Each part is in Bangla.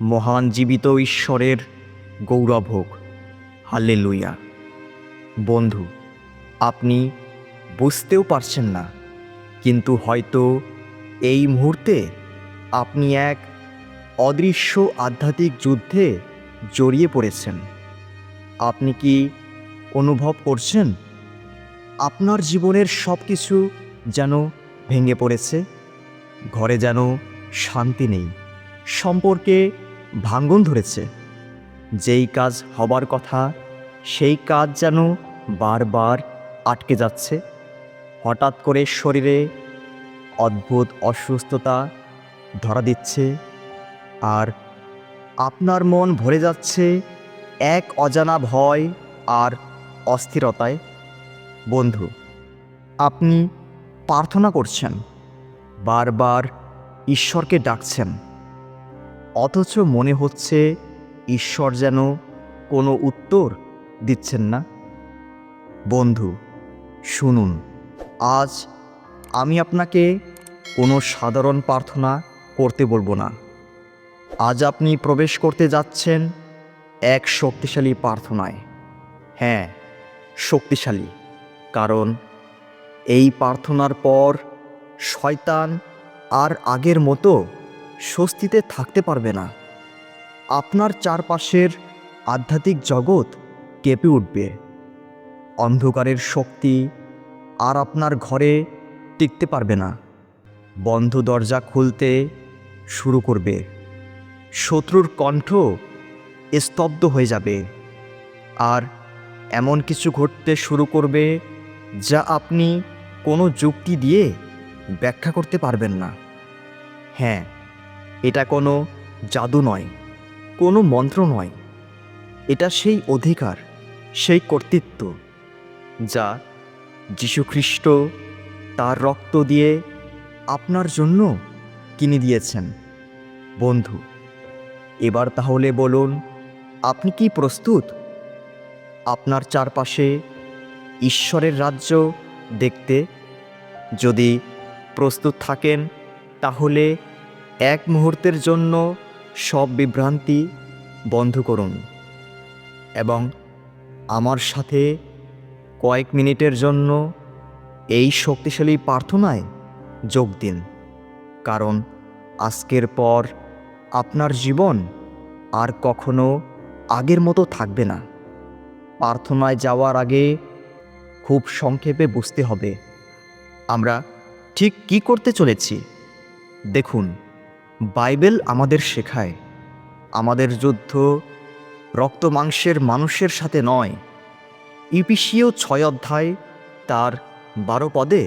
মহান জীবিত ঈশ্বরের গৌরব হোক হাল্লে লুইয়া বন্ধু, আপনি বুঝতেও পারছেন না, কিন্তু হয়তো এই মুহূর্তে আপনি এক অদৃশ্য আধ্যাত্মিক যুদ্ধে জড়িয়ে পড়েছেন। আপনি কি অনুভব করছেন? আপনার জীবনের সব কিছু যেন ভেঙে পড়েছে। ঘরে যেন শান্তি নেই। সম্পর্কে ভাঙ্গন ধরেছে। যেই কাজ হবার কথা, সেই কাজ যেন বারবার আটকে যাচ্ছে। হঠাৎ করে শরীরে অদ্ভুত অসুস্থতা ধরা দিচ্ছে আর আপনার মন ভরে যাচ্ছে এক অজানা ভয় আর অস্থিরতায়। বন্ধু, আপনি প্রার্থনা করছেন, বারবার ঈশ্বরকে ডাকছেন। অথচ মনে হচ্ছে ঈশ্বর যেন কোনো উত্তর দিচ্ছেন না। বন্ধু, শুনুন, আজ আমি আপনাকে কোনো সাধারণ প্রার্থনা করতে বলব না। আজ আপনি প্রবেশ করতে যাচ্ছেন এক শক্তিশালী প্রার্থনায়। হ্যাঁ শক্তিশালী, কারণ এই প্রার্থনার পর শয়তান আর আগের মতো স্বস্তিতে থাকতে পারবে না। আপনার চারপাশের আধ্যাত্মিক জগৎ কেঁপে উঠবে। অন্ধকারের শক্তি আর আপনার ঘরে টিকতে পারবে না। বন্ধ দরজা খুলতে শুরু করবে। শত্রুর কণ্ঠ স্তব্ধ হয়ে যাবে। আর এমন কিছু ঘটতে শুরু করবে যা আপনি কোনো যুক্তি দিয়ে ব্যাখ্যা করতে পারবেন না। হ্যাঁ এটা কোনো জাদু নয়, কোনো মন্ত্র নয়। এটা সেই অধিকার, সেই কর্তৃত্ব যা যীশুখ্রিস্ট তার রক্ত দিয়ে আপনার জন্য কিনে দিয়েছেন। বন্ধু, এবার তাহলে বলুন, আপনি কি প্রস্তুত? আপনার চারপাশে ঈশ্বরের রাজ্য দেখতে যদি প্রস্তুত থাকেন, তাহলে এক মুহূর্তের জন্য সব বিভ্রান্তি বন্ধ করুন এবং আমার সাথে কয়েক মিনিটের জন্য এই শক্তিশালী প্রার্থনায় যোগ দিন। কারণ আজকের পর আপনার জীবন আর কখনো আগের মতো থাকবে না। প্রার্থনায় যাওয়ার আগে খুব সংক্ষেপে বুঝতে হবে, আমরা ঠিক কি করতে চলেছি? দেখুন। বাইবেল আমাদের শেখায়, আমাদের যুদ্ধ রক্ত মাংসের মানুষের সাথে নয়। ইপিসিও ছয় অধ্যায় তার বারো পদে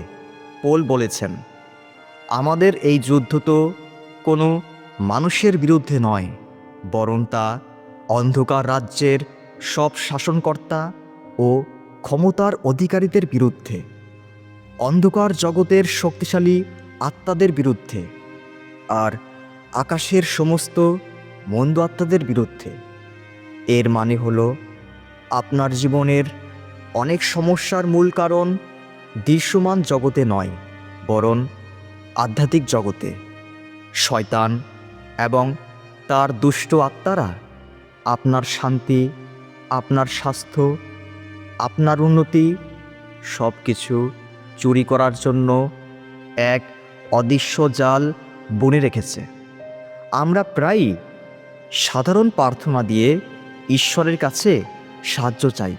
পোল বলেছেন, আমাদের এই যুদ্ধ তো কোনো মানুষের বিরুদ্ধে নয়, বরং তা অন্ধকার রাজ্যের সব শাসনকর্তা ও ক্ষমতার অধিকারীদের বিরুদ্ধে, অন্ধকার জগতের শক্তিশালী আত্মাদের বিরুদ্ধে, আর আকাশের সমস্ত মন্দ আত্মাদের বিরুদ্ধে। এর মানে হলো, আপনার জীবনের অনেক সমস্যার মূল কারণ দৃশ্যমান জগতে নয়, বরং আধ্যাত্মিক জগতে। শয়তান এবং তার দুষ্ট আত্মারা আপনার শান্তি, আপনার স্বাস্থ্য, আপনার উন্নতি সব কিছু চুরি করার জন্য এক অদৃশ্য জাল বনে রেখেছে। আমরা প্রায়ই সাধারণ প্রার্থনা দিয়ে ঈশ্বরের কাছে সাহায্য চাই।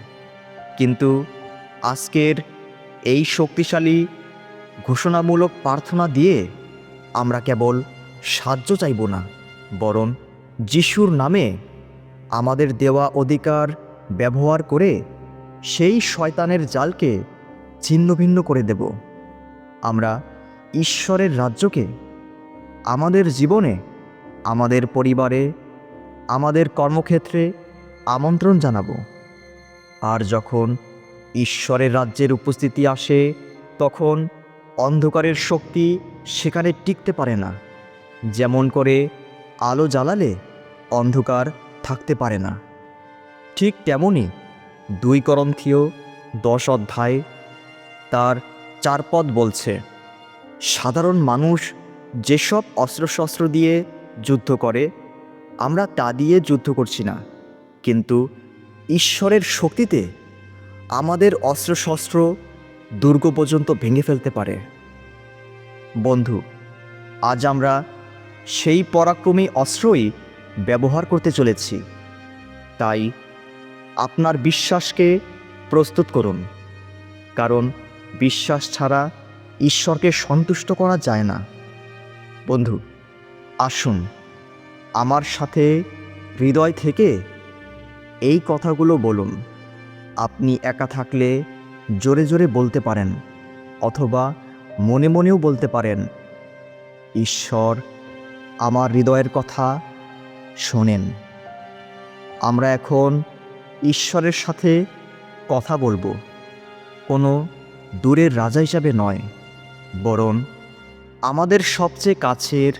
কিন্তু আজকের এই শক্তিশালী, ঘোষণামূলক প্রার্থনা দিয়ে আমরা কেবল সাহায্য চাইব না, বরং যিশুর নামে আমাদের দেওয়া অধিকার ব্যবহার করে সেই শয়তানের জালকে ছিন্ন ভিন্ন করে দেব। আমরা ঈশ্বরের রাজ্যকে, আমাদের জীবনে আমাদের পরিবারে, আমাদের কর্মক্ষেত্রে আমন্ত্রণ জানাব। আর যখন ঈশ্বরের রাজ্যের উপস্থিতি আসে, তখন অন্ধকারের শক্তি সেখানে টিকতে পারে না। যেমন করে আলো জ্বালালে অন্ধকার থাকতে পারে না। ঠিক তেমনই দুই করন্থীয় দশ অধ্যায় তার চার পদ বলছে, সাধারণ মানুষ যেসব অস্ত্রশস্ত্র দিয়ে যুদ্ধ করে, আমরা তা দিয়ে যুদ্ধ করছি না। কিন্তু ঈশ্বরের শক্তিতে আমাদের অস্ত্রশস্ত্র দুর্গ পর্যন্ত ভেঙে ফেলতে পারে। বন্ধু, আজ আমরা সেই পরাক্রমী অস্ত্রই ব্যবহার করতে চলেছি। তাই আপনার বিশ্বাসকে প্রস্তুত করুন। কারণ বিশ্বাস ছাড়া ঈশ্বরকে সন্তুষ্ট করা যায় না। বন্ধু আসুন, আমার সাথে হৃদয় থেকে এই কথাগুলো বলুন। আপনি একা থাকলে জোরে জোরে বলতে পারেন, অথবা মনে মনেও বলতে পারেন, ঈশ্বর, আমার হৃদয়ের কথা শোনেন। আমরা এখন ঈশ্বরের সাথে কথা বলব। কোনো দূরের রাজা হিসাবে নয়, বরং আমাদের সবচেয়ে কাছের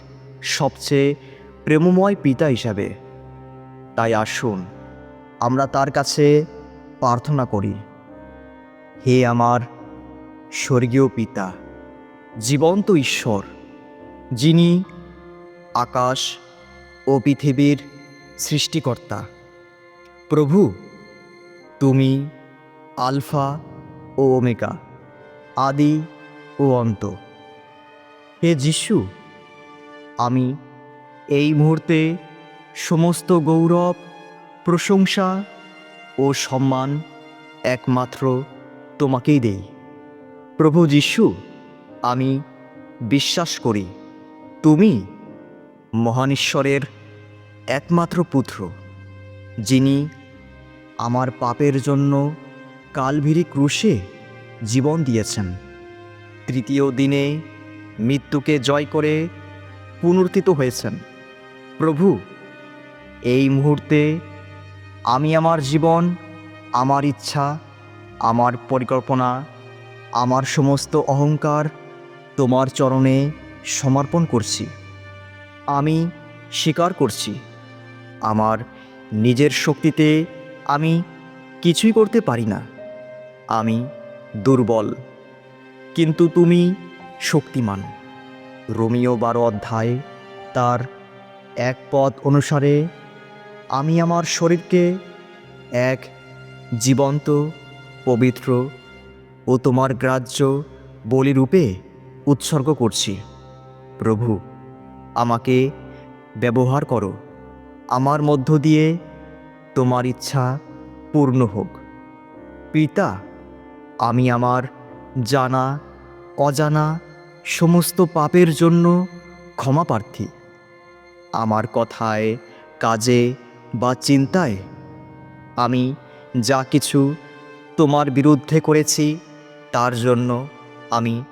সবচেয়ে প্রেমময় পিতা হিসাবে। তাই আসুন, আমরা তার কাছে প্রার্থনা করি। হে আমার স্বর্গীয় পিতা, জীবন্ত ঈশ্বর, যিনি আকাশ ও পৃথিবীর সৃষ্টিকর্তা, প্রভু, তুমি আলফা ও ওমেগা, আদি ও অন্ত। হে যিশু আমি। এই মুহূর্তে সমস্ত গৌরব, প্রশংসা ও সম্মান একমাত্র তোমাকেই দেই। প্রভু যিশু, আমি বিশ্বাস করি, তুমি মহান ঈশ্বরের একমাত্র পুত্র, যিনি আমার পাপের জন্য কালভিরি ক্রুশে জীবন দিয়েছেন। তৃতীয় দিনে মৃত্যুকে জয় করে পুনর্থিত হয়েছেন। প্রভু, এই মুহূর্তে আমি আমার জীবন, আমার ইচ্ছা, আমার পরিকল্পনা, আমার সমস্ত অহংকার তোমার চরণে সমর্পণ করছি। আমি স্বীকার করছি। আমার নিজের শক্তিতে আমি কিছুই করতে পারি না। আমি দুর্বল। কিন্তু তুমি শক্তিমান। রোমিও বারো অধ্যায়, তার এক পথ অনুসারে, আমি আমার শরীরকে এক জীবন্ত, পবিত্র ও তোমার গ্রাহ্য বলিরূপে উৎসর্গ করছি। প্রভু, আমাকে ব্যবহার করো। আমার মধ্য দিয়ে তোমার ইচ্ছা পূর্ণ হোক। পিতা, আমি আমার জানা, অজানা সমস্ত পাপের জন্য ক্ষমা প্রার্থী। আমার কথায়, কাজে বা চিন্তায় আমি যা কিছু তোমার বিরুদ্ধে করেছি, তার জন্য আমি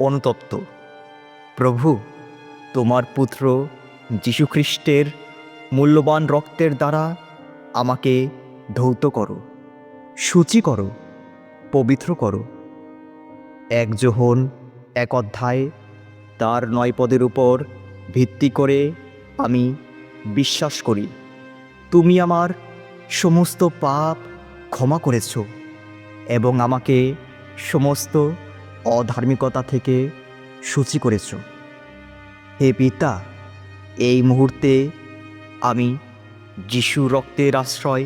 অনুতপ্ত। প্রভু, তোমার পুত্র যীশুখ্রিস্টের মূল্যবান রক্তের দ্বারা আমাকে ধৌত করো, সূচি করো, পবিত্র করো। এক যোহন এক অধ্যায়, তার নয় পদের উপর ভিত্তি করে আমি বিশ্বাস করি। তুমি আমার সমস্ত পাপ ক্ষমা করেছ এবং আমাকে সমস্ত অধার্মিকতা থেকে সূচি করেছ। হে পিতা, এই মুহূর্তে আমি যিশু রক্তের আশ্রয়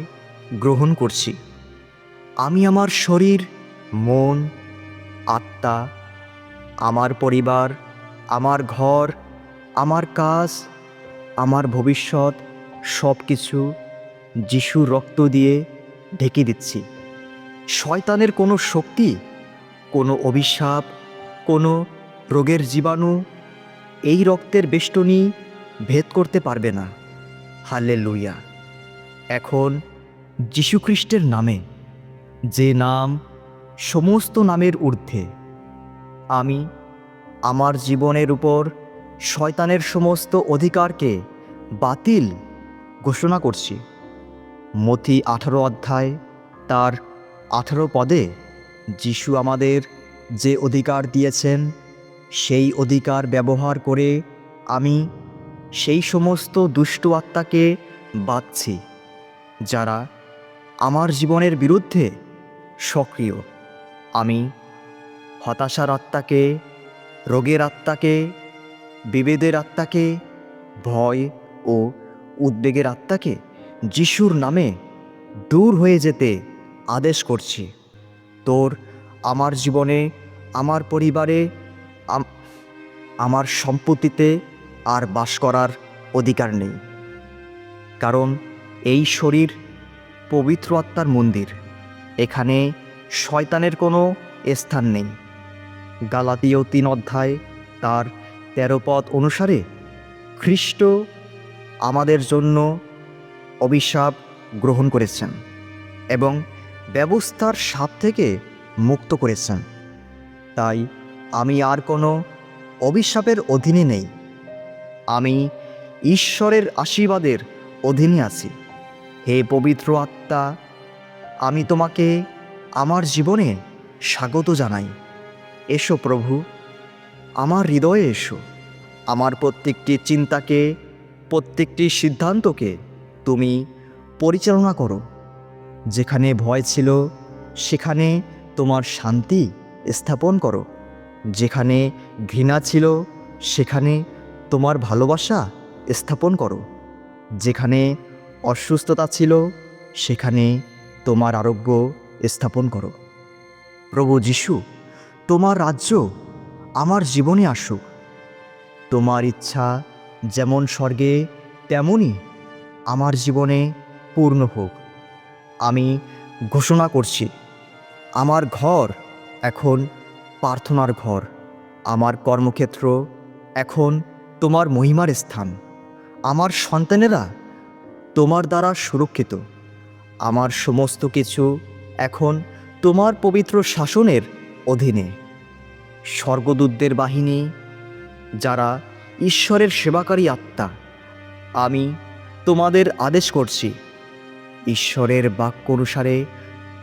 গ্রহণ করছি। আমি আমার শরীর, মন, আত্মা আমার পরিবার, আমার ঘর, আমার কাজ, আমার ভবিষ্যৎ সব কিছু যিশুর রক্ত দিয়ে ঢেকে দিচ্ছি। শয়তানের কোনো শক্তি, কোনো অভিশাপ, কোনো রোগের জীবাণু এই রক্তের বেষ্টনী ভেদ করতে পারবে না। হাল্লে লুইয়া এখন যীশুখ্রিস্টের নামে, যে নাম সমস্ত নামের ঊর্ধ্বে আমি, আমার জীবনের উপর শয়তানের সমস্ত অধিকারকে বাতিল ঘোষণা করছি। মথি আঠারো অধ্যায়, তার আঠারো পদে যিশু আমাদের যে অধিকার দিয়েছেন, সেই অধিকার ব্যবহার করে আমি সেই সমস্ত দুষ্ট আত্মাকে বাঁধছি, যারা আমার জীবনের বিরুদ্ধে সক্রিয়। আমি হতাশার আত্মাকে, রোগের আত্মাকে, বিভেদের আত্মাকে, ভয় ও উদ্বেগের আত্মাকে যিশুর নামে দূর হয়ে যেতে আদেশ করছি। তোর, আমার জীবনে, আমার পরিবারে আমার সম্পত্তিতে আর বাস করার অধিকার নেই। কারণ এই শরীর পবিত্র আত্মার মন্দির। এখানে শয়তানের কোনো স্থান নেই। গালাতীয় তিন অধ্যায় তার তেরো পদ অনুসারে, খ্রিস্ট আমাদের জন্য অভিশাপ গ্রহণ করেছেন এবং ব্যবস্থার সাপ থেকে মুক্ত করেছেন। তাই আমি আর কোনো অভিশাপের অধীনে নেই। আমি ঈশ্বরের আশীর্বাদের অধীনে আছি। হে পবিত্র আত্মা, আমি তোমাকে আমার জীবনে স্বাগত জানাই। এসো প্রভু, আমার হৃদয়ে এসো। আমার প্রত্যেকটি চিন্তাকে, প্রত্যেকটি সিদ্ধান্তকে তুমি পরিচালনা করো। যেখানে ভয় ছিল, সেখানে তোমার শান্তি স্থাপন করো। যেখানে ঘৃণা ছিল, সেখানে তোমার ভালোবাসা স্থাপন করো। যেখানে অসুস্থতা ছিল, সেখানে তোমার আরোগ্য স্থাপন করো। প্রভু যিশু তোমার রাজ্য আমার জীবনে আসুক। তোমার ইচ্ছা যেমন স্বর্গে তেমনই আমার জীবনে পূর্ণ হোক। আমি ঘোষণা করছি, আমার ঘর এখন প্রার্থনার ঘর, আমার কর্মক্ষেত্র এখন তোমার মহিমার স্থান। আমার সন্তানেরা তোমার দ্বারা সুরক্ষিত। আমার সমস্ত কিছু এখন তোমার পবিত্র শাসনের অধীনে। স্বর্গদূতদের বাহিনী, যারা ঈশ্বরের সেবাকারী আত্মা, আমি তোমাদের আদেশ করছি। ঈশ্বরের বাক্য অনুসারে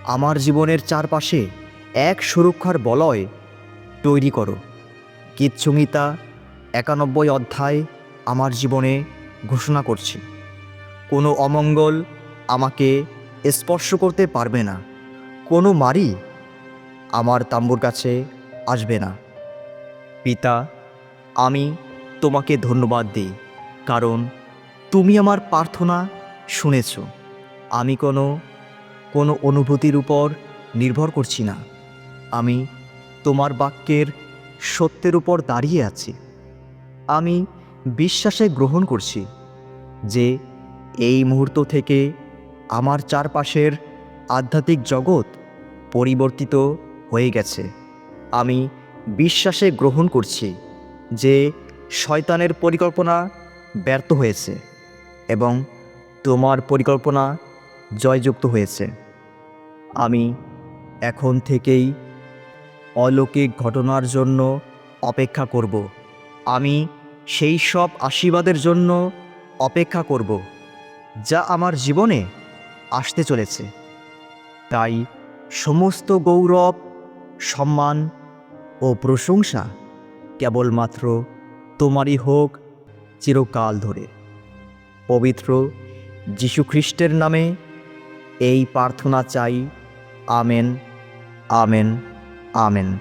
আমার জীবনের চারপাশে এক সুরক্ষার বলয় তৈরি করো। কিচ্ছুমিতা একানব্বই অধ্যায় আমার জীবনে ঘোষণা করছি। কোনো অমঙ্গল আমাকে স্পর্শ করতে পারবে না। কোনো মারি আমার তাম্বুর কাছে আসবে না। পিতা, আমি তোমাকে ধন্যবাদ দিই, কারণ তুমি আমার প্রার্থনা শুনেছ। আমি কোনো কোনো অনুভূতির উপর নির্ভর করছি না। আমি তোমার বাক্যের সত্যের উপর দাঁড়িয়ে আছি। আমি বিশ্বাসে গ্রহণ করছি যে এই মুহূর্ত থেকে আমার চারপাশের আধ্যাত্মিক জগৎ পরিবর্তিত হয়ে গেছে। আমি বিশ্বাসে গ্রহণ করছি যে শয়তানের পরিকল্পনা ব্যর্থ হয়েছে এবং তোমার পরিকল্পনা জয়যুক্ত হয়েছে। আমি এখন থেকেই অলৌকিক ঘটনার জন্য অপেক্ষা করব। আমি সেই সব আশীর্বাদের জন্য অপেক্ষা করব যা আমার জীবনে আসতে চলেছে। তাই সমস্ত গৌরব সম্মান ও প্রশংসা কেবলমাত্র তোমারই হোক চিরকাল ধরে। পবিত্র যীশুখ্রিস্টের নামে এই প্রার্থনা চাই। Amen amen amen.